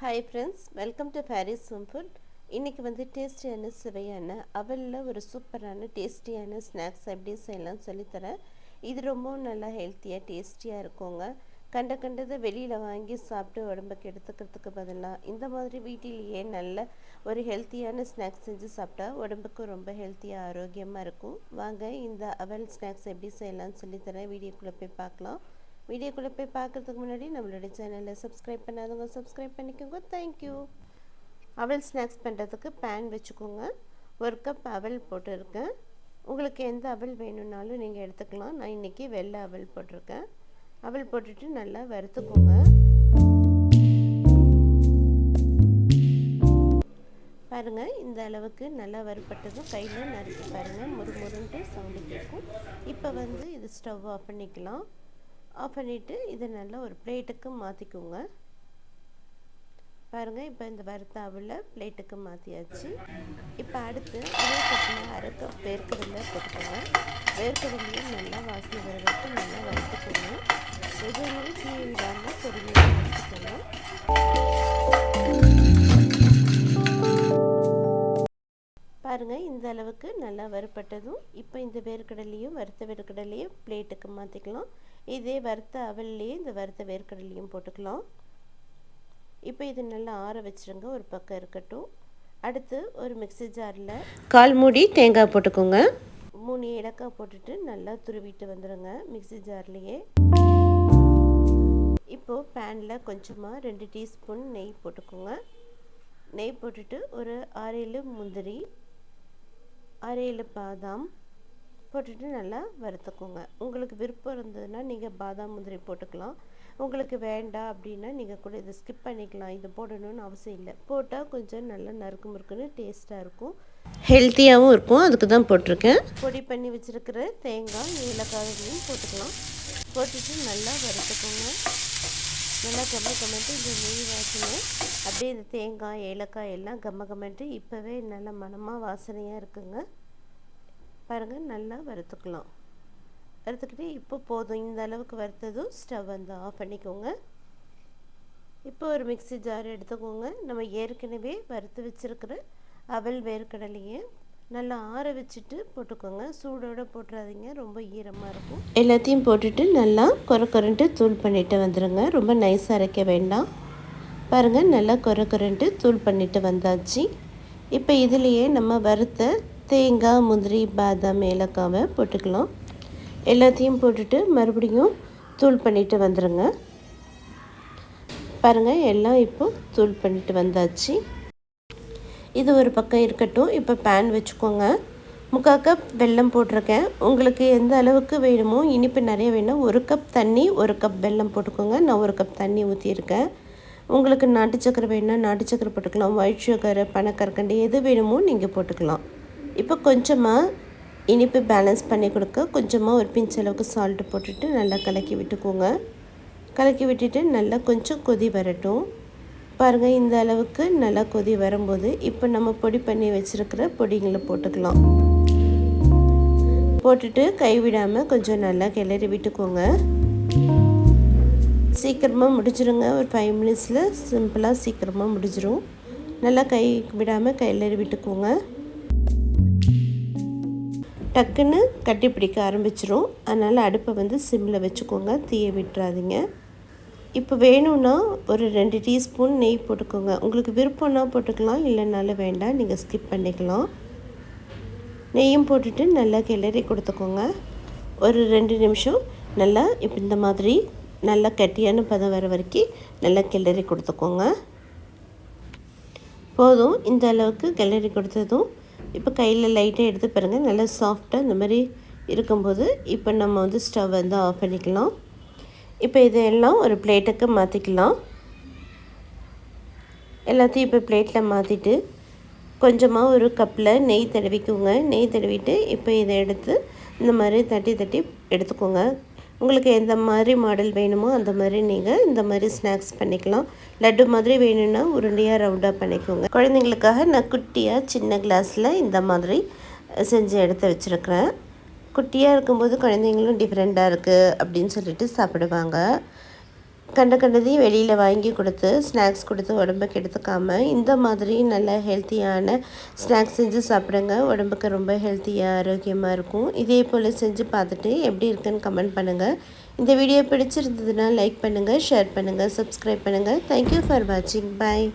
Hi friends welcome to Paris home food இன்றைக்கி வந்து டேஸ்டியான சுவையான அவலில் ஒரு சூப்பரான டேஸ்டியான ஸ்நாக்ஸ் எப்படி செய்யலாம் சொல்லித்தரேன். இது ரொம்பவும் நல்லா ஹெல்த்தியாக டேஸ்டியாக இருக்குங்க. கண்ட கண்டதை வெளியில் வாங்கி சாப்பிட்டு உடம்புக்கு எடுத்துக்கிறதுக்கு பதிலாக இந்த மாதிரி வீட்டிலேயே நல்ல ஒரு ஹெல்த்தியான ஸ்நாக்ஸ் செஞ்சு சாப்பிட்டா உடம்புக்கு ரொம்ப ஹெல்த்தியாக ஆரோக்கியமாக இருக்கும். வாங்க இந்த அவல் ஸ்நாக்ஸ் எப்படி செய்யலாம்னு சொல்லித்தரேன். வீடியோக்குள்ளே போய் பார்க்கலாம். வீடியோக்குள்ளே போய் பார்க்குறதுக்கு முன்னாடி நம்மளோட சேனலை சப்ஸ்கிரைப் பண்ணாதவங்க சப்ஸ்கிரைப் பண்ணிக்கோங்க. தேங்க்யூ அவல் ஸ்நாக்ஸ் பண்ணுறதுக்கு பேன் வச்சுக்கோங்க. ஒரு கப் அவல் போட்டிருக்கேன். உங்களுக்கு எந்த அவல் வேணும்னாலும் நீங்கள் எடுத்துக்கலாம். நான் இன்றைக்கி வெள்ளை அவல் போட்டிருக்கேன். அவல் போட்டுட்டு நல்லா வறுத்துக்கோங்க. பாருங்கள் இந்த அளவுக்கு நல்லா வறுப்பட்டதும் கையில் நறுக்கி பாருங்கள் முறு முருன்ட்டு சவுண்டு கேட்கும். இப்போ வந்து இது ஸ்டவ் ஆஃப் பண்ணிக்கலாம். ஆஃப் பண்ணிவிட்டு இதை நல்லா ஒரு பிளேட்டுக்கு மாற்றிக்கோங்க பாருங்கள் இப்போ இந்த வறுத்த அவளை பிளேட்டுக்கு மாற்றியாச்சு இப்போ அடுத்து அதே கப்பில் அரை கப் வேர்க்கடலை போட்டுக்கோங்க. வேர்க்கடலையும் நல்லா வாசனை வர வரைக்கும் நல்லா வறுத்துக்கோங்க. எதுவுமே தீ விடாமல் பொறுமையாக வறுத்துக்கோங்க. பாருங்கள் இந்த அளவுக்கு நல்லா வறுப்பட்டதும் இப்போ இந்த வேர்க்கடலையும் வறுத்த வேர்க்கடலையும் பிளேட்டுக்கு மாற்றிக்கலாம் இதே வறுத்த அவல்லையே இந்த வறுத்த வேர்க்கடலையும் போட்டுக்கலாம். இப்போ இது நல்லா ஆற வச்சுருங்க. ஒரு பக்கம் இருக்கட்டும். அடுத்து ஒரு மிக்சி ஜாரில் கால் மூடி தேங்காய் போட்டுக்கோங்க. மூணு ஏலக்காய் போட்டுட்டு நல்லா துருவிட்டு வந்துடுங்க மிக்சி ஜார்லேயே. இப்போது பேனில் கொஞ்சமாக ரெண்டு டீஸ்பூன் நெய் போட்டுக்கோங்க. நெய் போட்டுட்டு ஒரு ஆறேழு முந்திரி ஆறேழு பாதாம் போட்டுட்டு நல்லா வறுத்துக்கோங்க. உங்களுக்கு விருப்பம் இருந்ததுன்னா நீங்கள் பாதாம் முந்திரி போட்டுக்கலாம். உங்களுக்கு வேண்டாம் அப்படின்னா நீங்கள் கூட இதை ஸ்கிப் பண்ணிக்கலாம். இது போடணும்னு அவசியம் இல்லை. போட்டால் கொஞ்சம் நல்லா நறுக்கு முறுக்குன்னு டேஸ்ட்டாக இருக்கும். ஹெல்த்தியாகவும் இருக்கும். அதுக்கு தான் போட்டிருக்கேன். பொடி பண்ணி வச்சுருக்கிற தேங்காய் ஏலக்காயும் போட்டுக்கலாம். போட்டுட்டு நல்லா வறுத்துக்கோங்க. நல்லா கம்ம கமெண்ட்டு இந்த நெய் வாசனை அப்படியே இந்த தேங்காய் ஏலக்காய் எல்லாம் கம்ம கமெண்ட்டு இப்போவே நல்ல மனமாக வாசனையாக இருக்குங்க. பாருங்கள் நல்லா வறுத்துக்கலாம். வறுத்துக்கிட்டு இப்போ போதும். இந்த அளவுக்கு வறுத்ததும் ஸ்டவ் வந்து ஆஃப் பண்ணிக்கோங்க. இப்போ ஒரு மிக்சி ஜார் எடுத்துக்கோங்க. நம்ம ஏற்கனவே வறுத்து வச்சுருக்கிற அவல் வேர்க்கடலையை நல்லா ஆற வச்சுட்டு போட்டுக்கோங்க. சூடோடு போட்டுறாதீங்க. ரொம்ப ஈரமாக இருக்கும். எல்லாத்தையும் போட்டுட்டு நல்லா குறை குறைன்ட்டு தூள் பண்ணிவிட்டு வந்துடுங்க ரொம்ப நைஸாக அரைக்க வேண்டாம். பாருங்கள் நல்லா குறை குறைன்ட்டு தூள் பண்ணிவிட்டு வந்தாச்சு. இப்போ இதுலேயே நம்ம வறுத்த தேங்காய் முந்திரி பாதாம் ஏலக்காவை போட்டுக்கலாம். எல்லாத்தையும் போட்டுட்டு மறுபடியும் தூள் பண்ணிவிட்டு வந்துடுங்க பாருங்கள் எல்லாம் இப்போ தூள் பண்ணிட்டு வந்தாச்சு. இது ஒரு பக்கம் இருக்கட்டும். இப்போ பேன் வச்சுக்கோங்க. முக்கால் கப் வெல்லம் போட்டிருக்கேன். உங்களுக்கு எந்த அளவுக்கு வேணுமோ இனிப்பு நிறைய வேணும் ஒரு கப் தண்ணி ஒரு கப் வெல்லம் போட்டுக்கோங்க. நான் ஒரு கப் தண்ணி ஊற்றியிருக்கேன் உங்களுக்கு நாட்டு சக்கரை வேணும்னா நாட்டு சக்கரை போட்டுக்கலாம். ஒயிட் சுகர் பனக்கற்கண்டு எது வேணுமோ நீங்கள் போட்டுக்கலாம். இப்போ கொஞ்சமாக இனிப்பு பேலன்ஸ் பண்ணி கொடுக்க கொஞ்சமாக ஒரு பிஞ்ச் அளவுக்கு சால்ட்டு போட்டுட்டு நல்லா கலக்கி விட்டுக்கோங்க. கலக்கி விட்டுட்டு நல்லா கொஞ்சம் கொதி வரட்டும். பாருங்கள் இந்த அளவுக்கு நல்லா கொதி வரும்போது இப்போ நம்ம பொடி பண்ணி வச்சுருக்கிற பொடிங்களை போட்டுக்கலாம். போட்டுட்டு கைவிடாமல் கொஞ்சம் நல்லா கிளறி விட்டுக்கோங்க. சீக்கிரமாக முடிஞ்சிருங்க. ஒரு ஃபைவ் மினிட்ஸில் சிம்பிளாக சீக்கிரமாக முடிஞ்சிடும் நல்லா கை விடாமல் கிளறி விட்டுக்கோங்க. டக்குன்னு கட்டி பிடிக்க ஆரம்பிச்சிரும். அதனால் அடுப்பை வந்து சிம்மில் வச்சுக்கோங்க. தீயை விட்டுறாதீங்க. இப்போ வேணும்னா ஒரு ரெண்டு டீஸ்பூன் நெய் போட்டுக்கோங்க. உங்களுக்கு விருப்பம்னா போட்டுக்கலாம் இல்லைனாலும் வேண்டாம். நீங்கள் ஸ்கிப் பண்ணிக்கலாம். நெய்யும் போட்டுட்டு நல்லா கிளறி கொடுத்துக்கோங்க. ஒரு ரெண்டு நிமிஷம் நல்லா இப்போ இந்த மாதிரி நல்லா கட்டியான பதம் வர வரைக்கும் நல்லா கிளறி கொடுத்துக்கோங்க. போதும். இந்த அளவுக்கு கிளறி கொடுத்ததும் இப்போ கையில் லைட்டாக எடுத்து பாருங்கள். நல்லா சாஃப்டாக இந்த மாதிரி இருக்கும்போது இப்போ நம்ம வந்து ஸ்டவ் வந்து ஆஃப் பண்ணிக்கலாம். இப்போ இதையெல்லாம் ஒரு பிளேட்டுக்கு மாற்றிக்கலாம் எல்லாத்தையும் இப்போ பிளேட்டில் மாற்றிட்டு கொஞ்சமாக ஒரு கப்பில் நெய் தடவிக்கோங்க. நெய் தடவிட்டு இப்போ இதை எடுத்து இந்த மாதிரி தட்டி தட்டி எடுத்துக்கோங்க. உங்களுக்கு எந்த மாதிரி மாடல் வேணுமோ அந்த மாதிரி நீங்கள் இந்த மாதிரி ஸ்நாக்ஸ் பண்ணிக்கலாம். லட்டு மாதிரி வேணும்னா உருண்டையாக ரவுண்டாக பண்ணிக்கோங்க. குழந்தைங்களுக்காக நான் குட்டியாக சின்ன கிளாஸில் இந்த மாதிரி செஞ்சு எடுத்து வச்சுருக்கிறேன். குட்டியாக இருக்கும்போது குழந்தைங்களும் டிஃப்ரெண்ட்டாக இருக்குது அப்படின்னு சொல்லிட்டு சாப்பிடுவாங்க. கண்ட கண்டதையும் வெளியில் வாங்கி கொடுத்து ஸ்நாக்ஸ் கொடுத்து உடம்புக்கு எடுத்துக்காமல் இந்த மாதிரி நல்ல ஹெல்த்தியான ஸ்நாக்ஸ் செஞ்சு சாப்பிடுங்க. உடம்புக்கு ரொம்ப ஹெல்த்தியாக ஆரோக்கியமாக இருக்கும். இதே போல் செஞ்சு பார்த்துட்டு எப்படி இருக்குன்னு கமெண்ட் பண்ணுங்கள் இந்த வீடியோ பிடிச்சிருந்ததுன்னா லைக் பண்ணுங்கள் ஷேர் பண்ணுங்கள் சப்ஸ்கிரைப் பண்ணுங்கள் தேங்க்யூ ஃபார் வாட்சிங் பாய்